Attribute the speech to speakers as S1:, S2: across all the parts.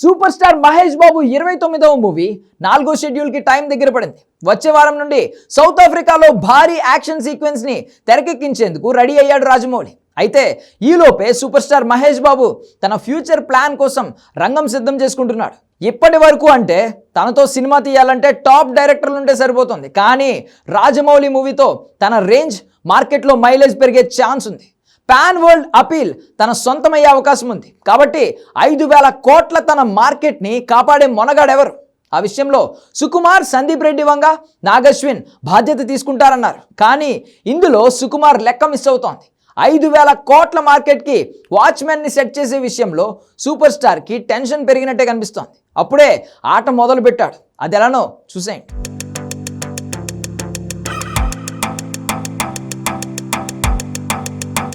S1: Super star Mahesh Babu ఇరవై తొమ్మిదవ movie నాలుగో షెడ్యూల్కి టైం దగ్గర పడింది. వచ్చే వారం నుండి సౌత్ ఆఫ్రికాలో భారీ యాక్షన్ సీక్వెన్స్ని తెరకెక్కించేందుకు రెడీ అయ్యాడు రాజమౌళి. అయితే ఈలోపే సూపర్ స్టార్ మహేష్ బాబు తన ఫ్యూచర్ ప్లాన్ కోసం రంగం సిద్ధం చేసుకుంటున్నాడు. ఇప్పటి వరకు అంటే తనతో సినిమా తీయాలంటే టాప్ డైరెక్టర్లు ఉంటే సరిపోతుంది. కానీ రాజమౌళి మూవీతో తన రేంజ్ మార్కెట్లో మైలేజ్ పెరిగే ఛాన్స్ ఉంది. పాన్ వరల్డ్ అపీల్ తన సొంతమయ్యే అవకాశం ఉంది. కాబట్టి ఐదు వేల కోట్ల తన మార్కెట్ని కాపాడే మొనగాడెవరు? ఆ విషయంలో సుకుమార్ సందీప్ రెడ్డి వంగ నాగశ్విన్ బాధ్యత తీసుకుంటారన్నారు. కానీ ఇందులో సుకుమార్ లెక్క మిస్ అవుతోంది. ఐదు వేల కోట్ల మార్కెట్కి వాచ్మెన్ని సెట్ చేసే విషయంలో సూపర్ స్టార్కి టెన్షన్ పెరిగినట్టే కనిపిస్తోంది. అప్పుడే ఆట మొదలు పెట్టాడు అది ఎలానో చూసేయండి.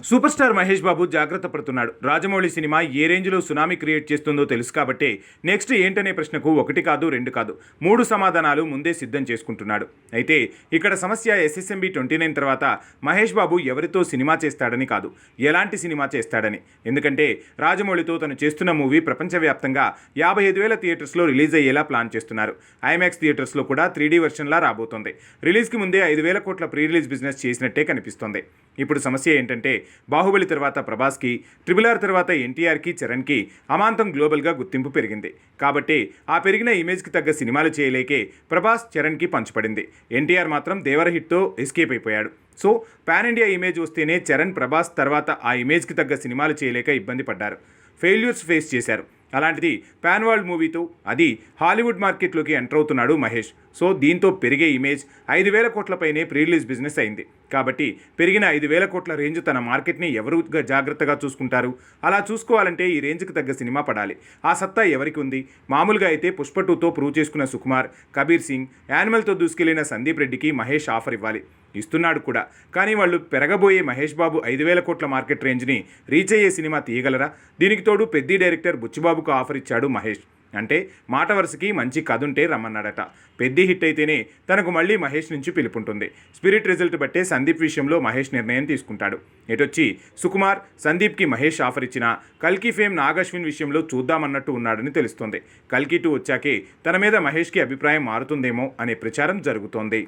S2: సూపర్ స్టార్ మహేష్ బాబు జాగ్రత్త పడుతున్నాడు. రాజమౌళి సినిమా ఏ రేంజ్లో సునామీ క్రియేట్ చేస్తుందో తెలుసు కాబట్టి నెక్స్ట్ ఏంటనే ప్రశ్నకు ఒకటి కాదు రెండు కాదు మూడు సమాధానాలు ముందే సిద్ధం చేసుకుంటున్నాడు. అయితే ఇక్కడ సమస్య ఎస్ఎస్ఎంబి ట్వంటీ నైన్ తర్వాత మహేష్ బాబు ఎవరితో సినిమా చేస్తాడని కాదు ఎలాంటి సినిమా చేస్తాడని. ఎందుకంటే రాజమౌళితో తను చేస్తున్న మూవీ ప్రపంచవ్యాప్తంగా యాభై ఐదు వేల థియేటర్స్లో రిలీజ్ అయ్యేలా ప్లాన్ చేస్తున్నారు. ఐమాక్స్ థియేటర్స్లో కూడా త్రీ డీ వెర్షన్లా రాబోతోంది. రిలీజ్కి ముందే ఐదు వేల కోట్ల ప్రీ రిలీజ్ బిజినెస్ చేసినట్టే కనిపిస్తోంది. ఇప్పుడు సమస్య ఏంటంటే బాహుబలి తర్వాత ప్రభాస్కి ట్రిపుల్ ఆర్ తర్వాత ఎన్టీఆర్కి చరణ్కి అమాంతం గ్లోబల్గా గుర్తింపు పెరిగింది. కాబట్టి ఆ పెరిగిన ఇమేజ్కి తగ్గ సినిమాలు చేయలేకే ప్రభాస్ చరణ్కి పంచుపడింది. ఎన్టీఆర్ మాత్రం దేవర హిట్తో ఎస్కేప్ అయిపోయాడు. సో పాన్ ఇండియా ఇమేజ్ వస్తేనే చరణ్ ప్రభాస్ తర్వాత ఆ ఇమేజ్కి తగ్గ సినిమాలు చేయలేక ఇబ్బంది పడ్డారు. ఫెయిల్యూర్స్ ఫేస్ చేశారు. అలాంటిది పాన్ వరల్డ్ మూవీతో అది హాలీవుడ్ మార్కెట్లోకి ఎంటర్ అవుతున్నాడు మహేష్. సో దీంతో పెరిగే ఇమేజ్ ఐదు వేల కోట్లపైనే ప్రీ రిలీజ్ బిజినెస్ అయింది. కాబట్టి పెరిగిన ఐదు వేల కోట్ల రేంజ్ తన మార్కెట్ని ఎవరుగా జాగ్రత్తగా చూసుకుంటారు? అలా చూసుకోవాలంటే ఈ రేంజ్కి తగ్గ సినిమా పడాలి. ఆ సత్తా ఎవరికి ఉంది? మామూలుగా అయితే పుష్ప టూతో ప్రూవ్ చేసుకున్న సుకుమార్ కబీర్ సింగ్ యానిమల్తో దూసుకెళ్ళిన సందీప్ రెడ్డికి మహేష్ ఆఫర్ ఇవ్వాలి. ఇస్తున్నాడు కూడా. కానీ వాళ్ళు పెరగబోయే మహేష్ బాబు ఐదు వేల కోట్ల మార్కెట్ రేంజ్ని రీచ్ అయ్యే సినిమా తీయగలరా? దీనికి తోడు పెద్ది డైరెక్టర్ బుచ్చిబాబుకు ఆఫర్ ఇచ్చాడు మహేష్. అంటే మాట వరుసకి మంచి కథ ఉంటే రమ్మన్నాడట. పెద్ది హిట్ అయితేనే తనకు మళ్ళీ మహేష్ నుంచి పిలుపుంటుంది. స్పిరిట్ రిజల్ట్ బట్టే సందీప్ విషయంలో మహేష్ నిర్ణయం తీసుకుంటాడు. ఎటొచ్చి? సుకుమార్ సందీప్కి మహేష్ ఆఫర్ ఇచ్చిన కల్కి ఫేమ్ నాగశ్విన్ విషయంలో చూద్దామన్నట్టు ఉన్నాడని తెలుస్తోంది. కల్కి టూ వచ్చాకే తన మీద మహేష్కి అభిప్రాయం మారుతుందేమో అనే ప్రచారం జరుగుతోంది.